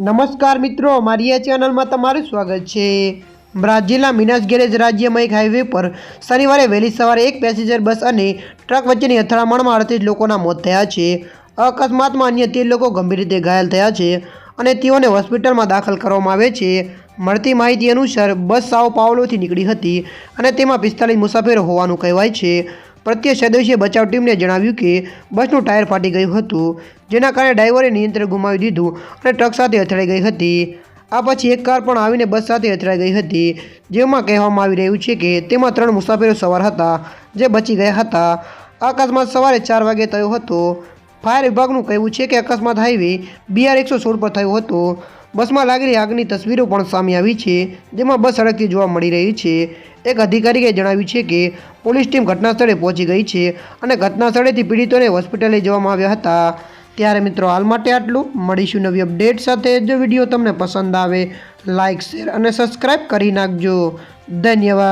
નમસ્કાર મિત્રો, મારી આ ચેનલમાં તમારું સ્વાગત છે. બ્રાઝિલના મિનાસ ગેરેજ રાજ્યમાં એક હાઈવે પર શનિવારે વહેલી સવારે એક પેસેન્જર બસ અને ટ્રક વચ્ચેની અથડામણમાં અડતીસ લોકોના મોત થયા છે. અકસ્માતમાં અન્ય તેર લોકો ગંભીર રીતે ઘાયલ થયા છે અને તેઓને હોસ્પિટલમાં દાખલ કરવામાં આવે છે. મળતી માહિતી અનુસાર બસ સાઓ પાવલોથી નીકળી હતી અને તેમાં પિસ્તાલીસ મુસાફરો હોવાનું કહેવાય છે. પ્રત્યક્ષદર્શીએ બચાવ ટીમને જણાવ્યું કે, બસનું ટાયર ફાટી ગયું હતું, જેના કારણે ડ્રાઈવરે નિયંત્રણ ગુમાવી દીધું અને ટ્રક સાથે અથડાઈ ગઈ હતી. આ પછી એક કાર પણ આવીને બસ સાથે અથડાઈ ગઈ હતી, જેમાં કહેવામાં આવી રહ્યું છે કે, તેમાં ત્રણ મુસાફરો સવાર હતા, જે બચી ગયા હતા. અકસ્માત સવારે ચાર વાગે થયો હતો. ફાયર વિભાગનું કહેવું છે કે, અકસ્માત હાઈવે બીઆર એકસો સોળ પર થયો હતો. બસમાં લાગેલી આગની તસવીરો પણ સામે આવી છે, જેમાં બસ સડકથી જોવા મળી રહી છે. એક અધિકારીએ જણાવ્યું છે કે પોલીસ ટીમ ઘટના સ્થળે પહોંચી ગઈ છે અને ઘટના સ્થળેથી પીડિતોને હોસ્પિટલે જવામાં આવ્યા હતા. ત્યારે મિત્રો, હાલ માટે આટલું. મળીશું નવી અપડેટ સાથે. જો વીડિયો તમને પસંદ આવે લાઇક શેર અને સબસ્ક્રાઈબ કરી નાખજો. ધન્યવાદ.